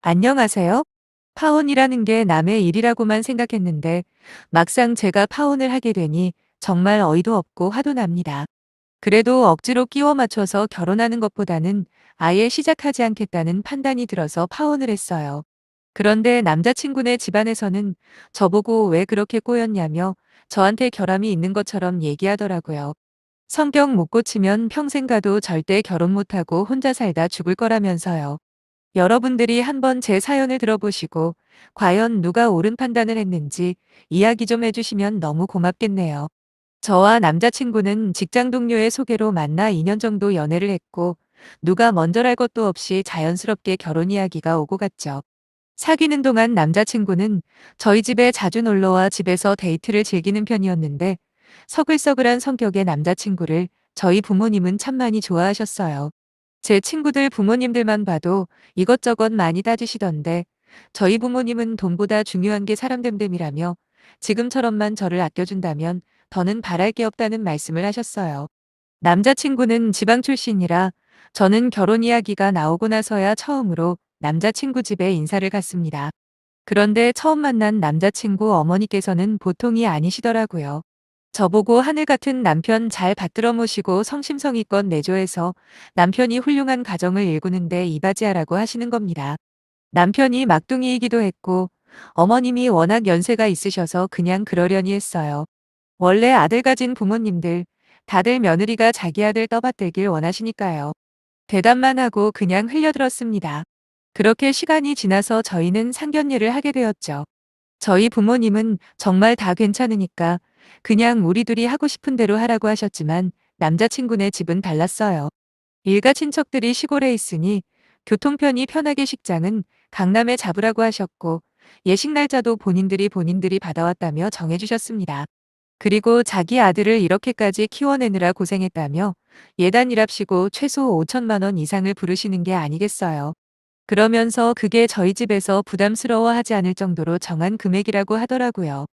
안녕하세요. 파혼이라는 게 남의 일이라고만 생각했는데 막상 제가 파혼을 하게 되니 정말 어이도 없고 화도 납니다. 그래도 억지로 끼워 맞춰서 결혼하는 것보다는 아예 시작하지 않겠다는 판단이 들어서 파혼을 했어요. 그런데 남자친구네 집안에서는 저보고 왜 그렇게 꼬였냐며 저한테 결함이 있는 것처럼 얘기하더라고요. 성격 못 고치면 평생 가도 절대 결혼 못하고 혼자 살다 죽을 거라면서요. 여러분들이 한번 제 사연을 들어보시고 과연 누가 옳은 판단을 했는지 이야기 좀 해주시면 너무 고맙겠네요. 저와 남자친구는 직장 동료의 소개로 만나 2년 정도 연애를 했고 누가 먼저랄 것도 없이 자연스럽게 결혼 이야기가 오고 갔죠. 사귀는 동안 남자친구는 저희 집에 자주 놀러와 집에서 데이트를 즐기는 편이었는데 서글서글한 성격의 남자친구를 저희 부모님은 참 많이 좋아하셨어요. 제 친구들 부모님들만 봐도 이것저것 많이 따지시던데 저희 부모님은 돈보다 중요한 게 사람 됨됨이라며 지금처럼만 저를 아껴준다면 더는 바랄 게 없다는 말씀을 하셨어요. 남자친구는 지방 출신이라 저는 결혼 이야기가 나오고 나서야 처음으로 남자친구 집에 인사를 갔습니다. 그런데 처음 만난 남자친구 어머니께서는 보통이 아니시더라고요. 저보고 하늘 같은 남편 잘 받들어 모시고 성심성의껏 내조해서 남편이 훌륭한 가정을 일구는데 이바지하라고 하시는 겁니다. 남편이 막둥이이기도 했고 어머님이 워낙 연세가 있으셔서 그냥 그러려니 했어요. 원래 아들 가진 부모님들 다들 며느리가 자기 아들 떠받들길 원하시니까요. 대답만 하고 그냥 흘려들었습니다. 그렇게 시간이 지나서 저희는 상견례를 하게 되었죠. 저희 부모님은 정말 다 괜찮으니까 그냥 우리 둘이 하고 싶은 대로 하라고 하셨지만 남자친구네 집은 달랐어요. 일가 친척들이 시골에 있으니 교통편이 편하게 식장은 강남에 잡으라고 하셨고 예식 날짜도 본인들이 본인들이 받아왔다며 정해주셨습니다. 그리고 자기 아들을 이렇게까지 키워내느라 고생했다며 예단일합시고 최소 5천만 원 이상을 부르시는 게 아니겠어요. 그러면서 그게 저희 집에서 부담스러워하지 않을 정도로 정한 금액이라고 하더라고요.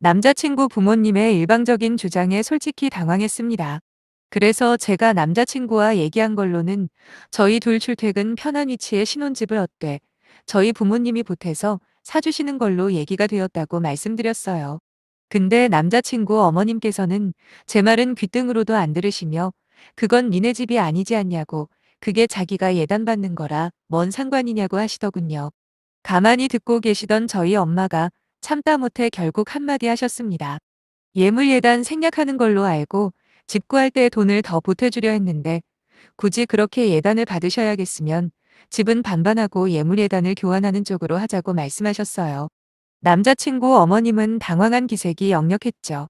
남자친구 부모님의 일방적인 주장에 솔직히 당황했습니다. 그래서 제가 남자친구와 얘기한 걸로는 저희 둘 출퇴근 편한 위치의 신혼집을 어때 저희 부모님이 보태서 사주시는 걸로 얘기가 되었다고 말씀드렸어요. 근데 남자친구 어머님께서는 제 말은 귓등으로도 안 들으시며 그건 니네 집이 아니지 않냐고 그게 자기가 예단받는 거라 뭔 상관이냐고 하시더군요. 가만히 듣고 계시던 저희 엄마가 참다 못해 결국 한마디 하셨습니다. 예물예단 생략하는 걸로 알고 집 구할 때 돈을 더 보태주려 했는데 굳이 그렇게 예단을 받으셔야겠으면 집은 반반하고 예물예단을 교환하는 쪽으로 하자고 말씀하셨어요. 남자친구 어머님은 당황한 기색이 역력했죠.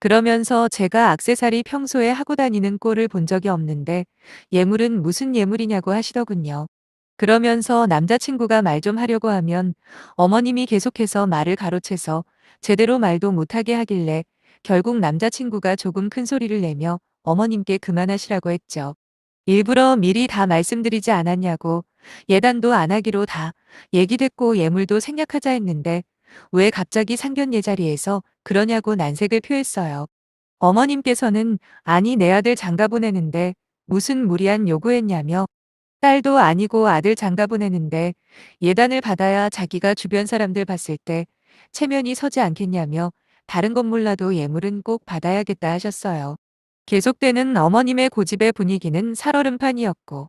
그러면서 제가 악세사리 평소에 하고 다니는 꼴을 본 적이 없는데 예물은 무슨 예물이냐고 하시더군요. 그러면서 남자친구가 말 좀 하려고 하면 어머님이 계속해서 말을 가로채서 제대로 말도 못하게 하길래 결국 남자친구가 조금 큰 소리를 내며 어머님께 그만하시라고 했죠. 일부러 미리 다 말씀드리지 않았냐고 예단도 안 하기로 다 얘기됐고 예물도 생략하자 했는데 왜 갑자기 상견례 자리에서 그러냐고 난색을 표했어요. 어머님께서는 아니 내 아들 장가 보내는데 무슨 무리한 요구했냐며 딸도 아니고 아들 장가 보내는데 예단을 받아야 자기가 주변 사람들 봤을 때 체면이 서지 않겠냐며 다른 건 몰라도 예물은 꼭 받아야겠다 하셨어요. 계속되는 어머님의 고집의 분위기는 살얼음판이었고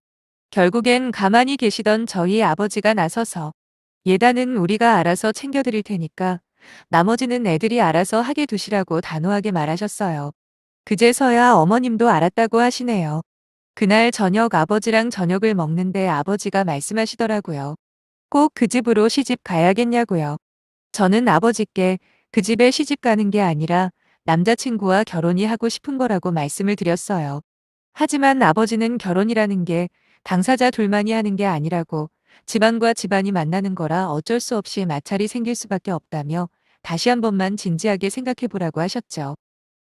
결국엔 가만히 계시던 저희 아버지가 나서서 예단은 우리가 알아서 챙겨드릴 테니까 나머지는 애들이 알아서 하게 두시라고 단호하게 말하셨어요. 그제서야 어머님도 알았다고 하시네요. 그날 저녁 아버지랑 저녁을 먹는데 아버지가 말씀하시더라고요. 꼭 그 집으로 시집 가야겠냐고요. 저는 아버지께 그 집에 시집 가는 게 아니라 남자친구와 결혼이 하고 싶은 거라고 말씀을 드렸어요. 하지만 아버지는 결혼이라는 게 당사자 둘만이 하는 게 아니라고 집안과 집안이 만나는 거라 어쩔 수 없이 마찰이 생길 수밖에 없다며 다시 한 번만 진지하게 생각해 보라고 하셨죠.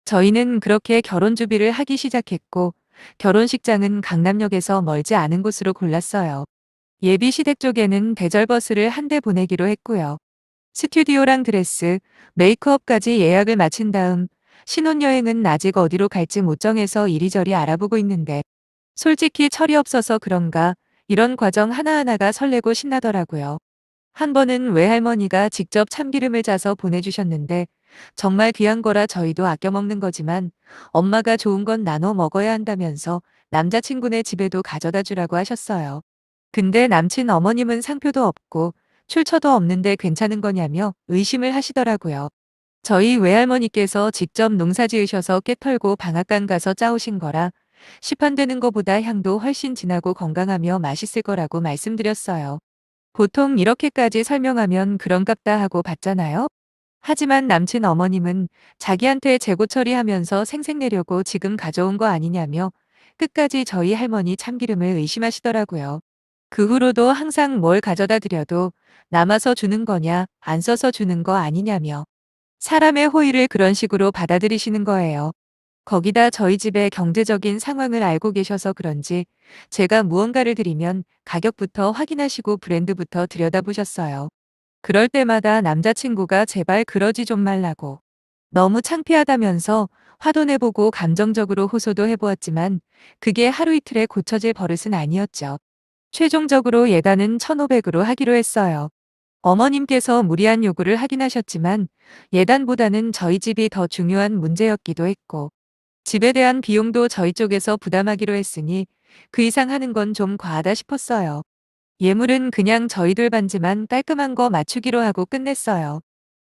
저희는 그렇게 결혼 준비를 하기 시작했고 결혼식장은 강남역에서 멀지 않은 곳으로 골랐어요. 예비 시댁 쪽에는 대절버스를 한 대 보내기로 했고요. 스튜디오랑 드레스, 메이크업까지 예약을 마친 다음 신혼여행은 아직 어디로 갈지 못 정해서 이리저리 알아보고 있는데 솔직히 철이 없어서 그런가 이런 과정 하나하나가 설레고 신나더라고요. 한 번은 외할머니가 직접 참기름을 짜서 보내주셨는데 정말 귀한 거라 저희도 아껴 먹는 거지만 엄마가 좋은 건 나눠 먹어야 한다면서 남자친구네 집에도 가져다 주라고 하셨어요. 근데 남친 어머님은 상표도 없고 출처도 없는데 괜찮은 거냐며 의심을 하시더라고요. 저희 외할머니께서 직접 농사 지으셔서 깨 털고 방앗간 가서 짜오신 거라 시판되는 것보다 향도 훨씬 진하고 건강하며 맛있을 거라고 말씀드렸어요. 보통 이렇게까지 설명하면 그런갑다 하고 받잖아요. 하지만 남친 어머님은 자기한테 재고 처리하면서 생색내려고 지금 가져온 거 아니냐며 끝까지 저희 할머니 참기름을 의심하시더라고요. 그 후로도 항상 뭘 가져다 드려도 남아서 주는 거냐, 안 써서 주는 거 아니냐며 사람의 호의를 그런 식으로 받아들이시는 거예요. 거기다 저희 집의 경제적인 상황을 알고 계셔서 그런지 제가 무언가를 드리면 가격부터 확인하시고 브랜드부터 들여다보셨어요. 그럴 때마다 남자친구가 제발 그러지 좀 말라고. 너무 창피하다면서 화도 내보고 감정적으로 호소도 해보았지만 그게 하루 이틀에 고쳐질 버릇은 아니었죠. 최종적으로 예단은 1,500으로 하기로 했어요. 어머님께서 무리한 요구를 하긴 하셨지만 예단보다는 저희 집이 더 중요한 문제였기도 했고 집에 대한 비용도 저희 쪽에서 부담하기로 했으니 그 이상 하는 건 좀 과하다 싶었어요. 예물은 그냥 저희들 반지만 깔끔한 거 맞추기로 하고 끝냈어요.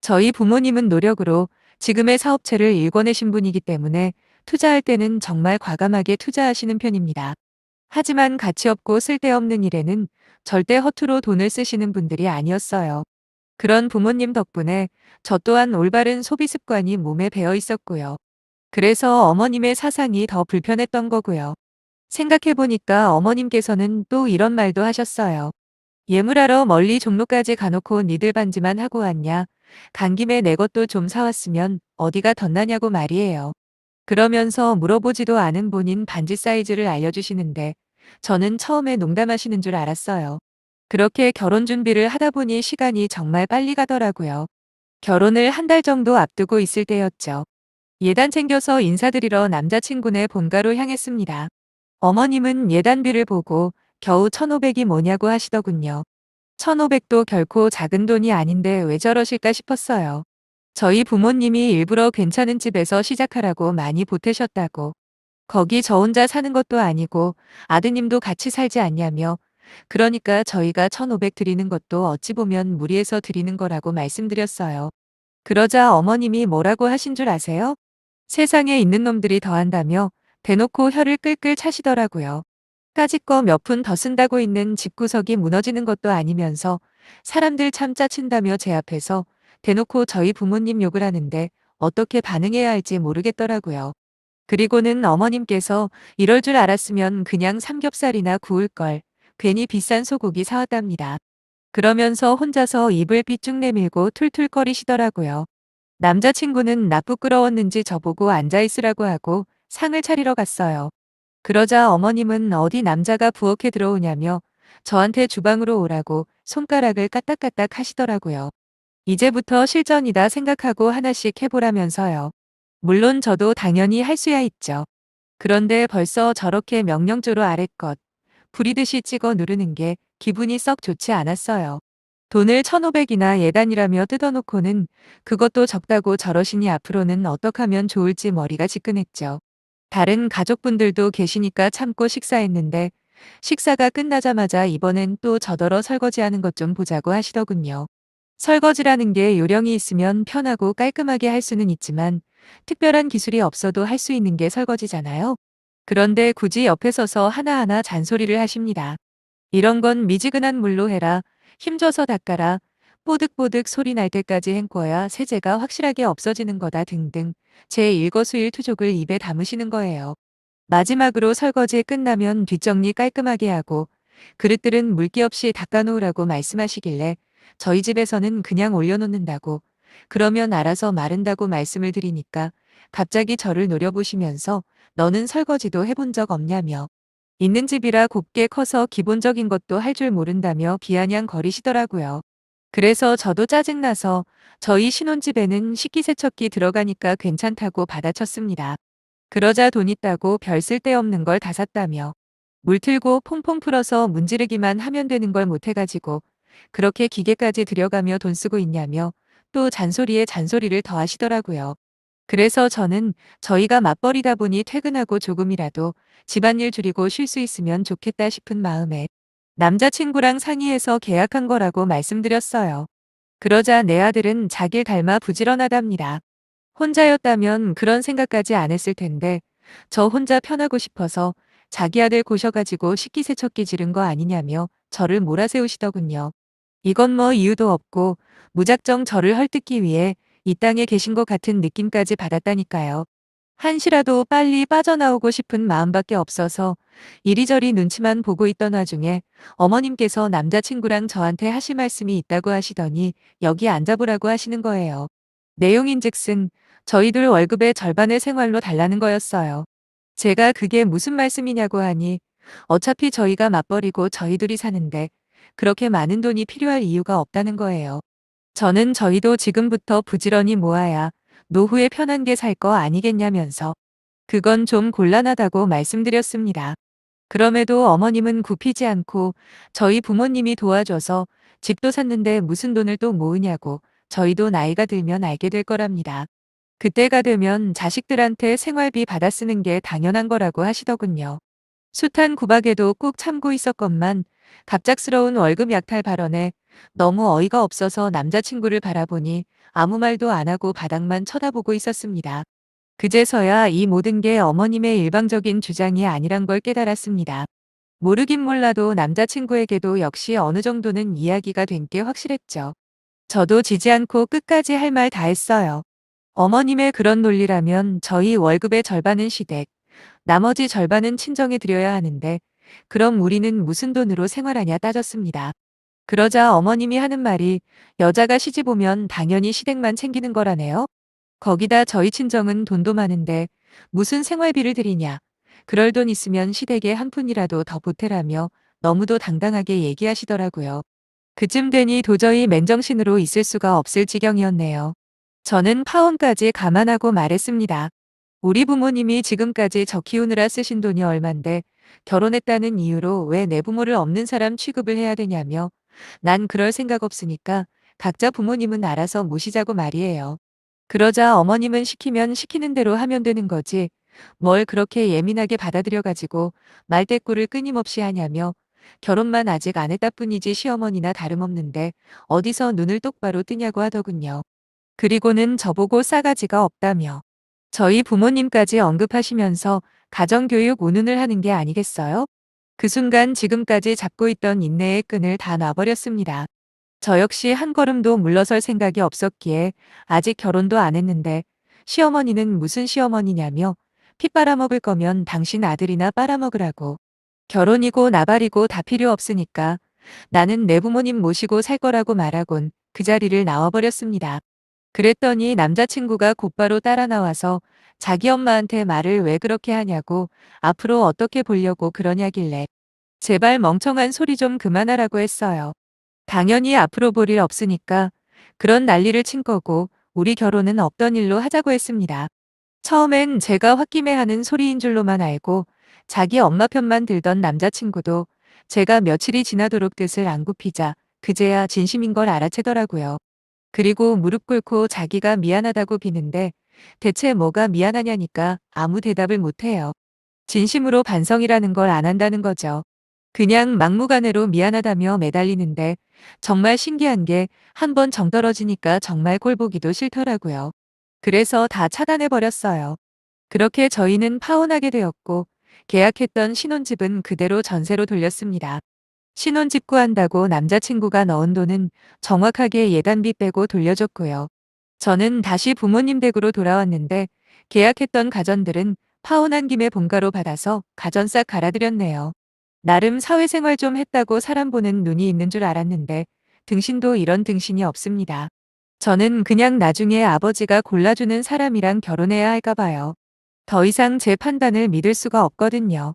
저희 부모님은 노력으로 지금의 사업체를 일궈내신 분이기 때문에 투자할 때는 정말 과감하게 투자하시는 편입니다. 하지만 가치 없고 쓸데없는 일에는 절대 허투루 돈을 쓰시는 분들이 아니었어요. 그런 부모님 덕분에 저 또한 올바른 소비 습관이 몸에 배어 있었고요. 그래서 어머님의 사상이 더 불편했던 거고요. 생각해보니까 어머님께서는 또 이런 말도 하셨어요. 예물하러 멀리 종로까지 가놓고 니들 반지만 하고 왔냐. 간 김에 내 것도 좀 사왔으면 어디가 덧나냐고 말이에요. 그러면서 물어보지도 않은 본인 반지 사이즈를 알려주시는데 저는 처음에 농담하시는 줄 알았어요. 그렇게 결혼 준비를 하다 보니 시간이 정말 빨리 가더라고요. 결혼을 한 달 정도 앞두고 있을 때였죠. 예단 챙겨서 인사드리러 남자친구네 본가로 향했습니다. 어머님은 예단비를 보고 겨우 1,500이 뭐냐고 하시더군요. 1,500도 결코 작은 돈이 아닌데 왜 저러실까 싶었어요. 저희 부모님이 일부러 괜찮은 집에서 시작하라고 많이 보태셨다고. 거기 저 혼자 사는 것도 아니고 아드님도 같이 살지 않냐며 그러니까 저희가 1,500 드리는 것도 어찌 보면 무리해서 드리는 거라고 말씀드렸어요. 그러자 어머님이 뭐라고 하신 줄 아세요? 세상에 있는 놈들이 더한다며 대놓고 혀를 끌끌 차시더라고요. 까짓 거 몇 푼 더 쓴다고 있는 집구석이 무너지는 것도 아니면서 사람들 참 짜친다며 제 앞에서 대놓고 저희 부모님 욕을 하는데 어떻게 반응해야 할지 모르겠더라고요. 그리고는 어머님께서 이럴 줄 알았으면 그냥 삼겹살이나 구울 걸 괜히 비싼 소고기 사왔답니다. 그러면서 혼자서 입을 삐쭉 내밀고 툴툴거리시더라고요. 남자친구는 나 부끄러웠는지 저보고 앉아있으라고 하고 상을 차리러 갔어요. 그러자 어머님은 어디 남자가 부엌에 들어오냐며 저한테 주방으로 오라고 손가락을 까딱까딱 하시더라고요. 이제부터 실전이다 생각하고 하나씩 해보라면서요. 물론 저도 당연히 할 수야 있죠. 그런데 벌써 저렇게 명령조로 아랫것 부리듯이 찍어 누르는 게 기분이 썩 좋지 않았어요. 돈을 1,500이나 예단이라며 뜯어놓고는 그것도 적다고 저러시니 앞으로는 어떡하면 좋을지 머리가 지끈했죠. 다른 가족분들도 계시니까 참고 식사했는데 식사가 끝나자마자 이번엔 또 저더러 설거지하는 것 좀 보자고 하시더군요. 설거지라는 게 요령이 있으면 편하고 깔끔하게 할 수는 있지만 특별한 기술이 없어도 할 수 있는 게 설거지잖아요. 그런데 굳이 옆에 서서 하나하나 잔소리를 하십니다. 이런 건 미지근한 물로 해라. 힘줘서 닦아라. 뽀득뽀득 소리 날 때까지 헹궈야 세제가 확실하게 없어지는 거다 등등 제 일거수일투족을 입에 담으시는 거예요. 마지막으로 설거지 끝나면 뒷정리 깔끔하게 하고 그릇들은 물기 없이 닦아놓으라고 말씀하시길래 저희 집에서는 그냥 올려놓는다고 그러면 알아서 마른다고 말씀을 드리니까 갑자기 저를 노려보시면서 너는 설거지도 해본 적 없냐며 있는 집이라 곱게 커서 기본적인 것도 할 줄 모른다며 비아냥 거리시더라고요. 그래서 저도 짜증나서 저희 신혼집에는 식기세척기 들어가니까 괜찮다고 받아쳤습니다. 그러자 돈 있다고 별 쓸데없는 걸 다 샀다며 물 틀고 퐁퐁 풀어서 문지르기만 하면 되는 걸 못해가지고 그렇게 기계까지 들여가며 돈 쓰고 있냐며 또 잔소리에 잔소리를 더하시더라고요. 그래서 저는 저희가 맞벌이다 보니 퇴근하고 조금이라도 집안일 줄이고 쉴 수 있으면 좋겠다 싶은 마음에 남자친구랑 상의해서 계약한 거라고 말씀드렸어요. 그러자 내 아들은 자길 닮아 부지런하답니다. 혼자였다면 그런 생각까지 안 했을 텐데 저 혼자 편하고 싶어서 자기 아들 고셔가지고 식기세척기 지른 거 아니냐며 저를 몰아세우시더군요. 이건 뭐 이유도 없고 무작정 저를 헐뜯기 위해 이 땅에 계신 것 같은 느낌까지 받았다니까요. 한시라도 빨리 빠져나오고 싶은 마음밖에 없어서 이리저리 눈치만 보고 있던 와중에 어머님께서 남자친구랑 저한테 하실 말씀이 있다고 하시더니 여기 앉아보라고 하시는 거예요. 내용인즉슨 저희들 월급의 절반을 생활로 달라는 거였어요. 제가 그게 무슨 말씀이냐고 하니 어차피 저희가 맞벌이고 저희들이 사는데 그렇게 많은 돈이 필요할 이유가 없다는 거예요. 저는 저희도 지금부터 부지런히 모아야 노후에 편한 게 살 거 아니겠냐면서 그건 좀 곤란하다고 말씀드렸습니다. 그럼에도 어머님은 굽히지 않고 저희 부모님이 도와줘서 집도 샀는데 무슨 돈을 또 모으냐고 저희도 나이가 들면 알게 될 거랍니다. 그때가 되면 자식들한테 생활비 받아 쓰는 게 당연한 거라고 하시더군요. 숱한 구박에도 꾹 참고 있었건만 갑작스러운 월급 약탈 발언에 너무 어이가 없어서 남자친구를 바라보니 아무 말도 안 하고 바닥만 쳐다보고 있었습니다. 그제서야 이 모든 게 어머님의 일방적인 주장이 아니란 걸 깨달았습니다. 모르긴 몰라도 남자친구에게도 역시 어느 정도는 이야기가 된 게 확실했죠. 저도 지지 않고 끝까지 할 말 다 했어요. 어머님의 그런 논리라면 저희 월급의 절반은 시댁, 나머지 절반은 친정에 드려야 하는데 그럼 우리는 무슨 돈으로 생활하냐 따졌습니다. 그러자 어머님이 하는 말이 여자가 시집 오면 당연히 시댁만 챙기는 거라네요. 거기다 저희 친정은 돈도 많은데 무슨 생활비를 드리냐. 그럴 돈 있으면 시댁에 한 푼이라도 더 보태라며 너무도 당당하게 얘기하시더라고요. 그쯤 되니 도저히 맨정신으로 있을 수가 없을 지경이었네요. 저는 파혼까지 감안하고 말했습니다. 우리 부모님이 지금까지 저 키우느라 쓰신 돈이 얼만데 결혼했다는 이유로 왜 내 부모를 없는 사람 취급을 해야 되냐며 난 그럴 생각 없으니까 각자 부모님은 알아서 모시자고 말이에요. 그러자 어머님은 시키면 시키는 대로 하면 되는 거지 뭘 그렇게 예민하게 받아들여가지고 말대꾸를 끊임없이 하냐며 결혼만 아직 안 했다 뿐이지 시어머니나 다름없는데 어디서 눈을 똑바로 뜨냐고 하더군요. 그리고는 저보고 싸가지가 없다며 저희 부모님까지 언급하시면서 가정교육 운운을 하는 게 아니겠어요? 그 순간 지금까지 잡고 있던 인내의 끈을 다 놔버렸습니다. 저 역시 한 걸음도 물러설 생각이 없었기에 아직 결혼도 안 했는데 시어머니는 무슨 시어머니냐며 피 빨아먹을 거면 당신 아들이나 빨아먹으라고. 결혼이고 나발이고 다 필요 없으니까 나는 내 부모님 모시고 살 거라고 말하곤 그 자리를 나와버렸습니다. 그랬더니 남자친구가 곧바로 따라 나와서 자기 엄마한테 말을 왜 그렇게 하냐고 앞으로 어떻게 보려고 그러냐길래 제발 멍청한 소리 좀 그만하라고 했어요. 당연히 앞으로 볼 일 없으니까 그런 난리를 친 거고 우리 결혼은 없던 일로 하자고 했습니다. 처음엔 제가 홧김에 소리인 줄로만 알고 자기 엄마 편만 들던 남자친구도 제가 며칠이 지나도록 뜻을 안 굽히자 그제야 진심인 걸 알아채더라고요. 그리고 무릎 꿇고 자기가 미안하다고 비는데 대체 뭐가 미안하냐니까 아무 대답을 못해요. 진심으로 반성이라는 걸 안 한다는 거죠. 그냥 막무가내로 미안하다며 매달리는데 정말 신기한 게 한 번 정 떨어지니까 정말 꼴보기도 싫더라고요. 그래서 다 차단해버렸어요. 그렇게 저희는 파혼하게 되었고 계약했던 신혼집은 그대로 전세로 돌렸습니다. 신혼집 구한다고 남자친구가 넣은 돈은 정확하게 예단비 빼고 돌려줬고요. 저는 다시 부모님 댁으로 돌아왔는데 계약했던 가전들은 파혼한 김에 본가로 받아서 가전 싹 갈아드렸네요. 나름 사회생활 좀 했다고 사람 보는 눈이 있는 줄 알았는데 등신도 이런 등신이 없습니다. 저는 그냥 나중에 아버지가 골라주는 사람이랑 결혼해야 할까 봐요. 더 이상 제 판단을 믿을 수가 없거든요.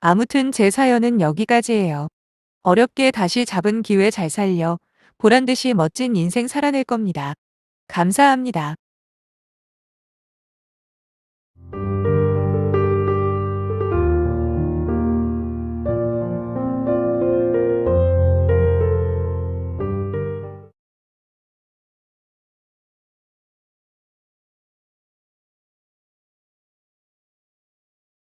아무튼 제 사연은 여기까지예요. 어렵게 다시 잡은 기회 잘 살려 보란 듯이 멋진 인생 살아낼 겁니다. 감사합니다.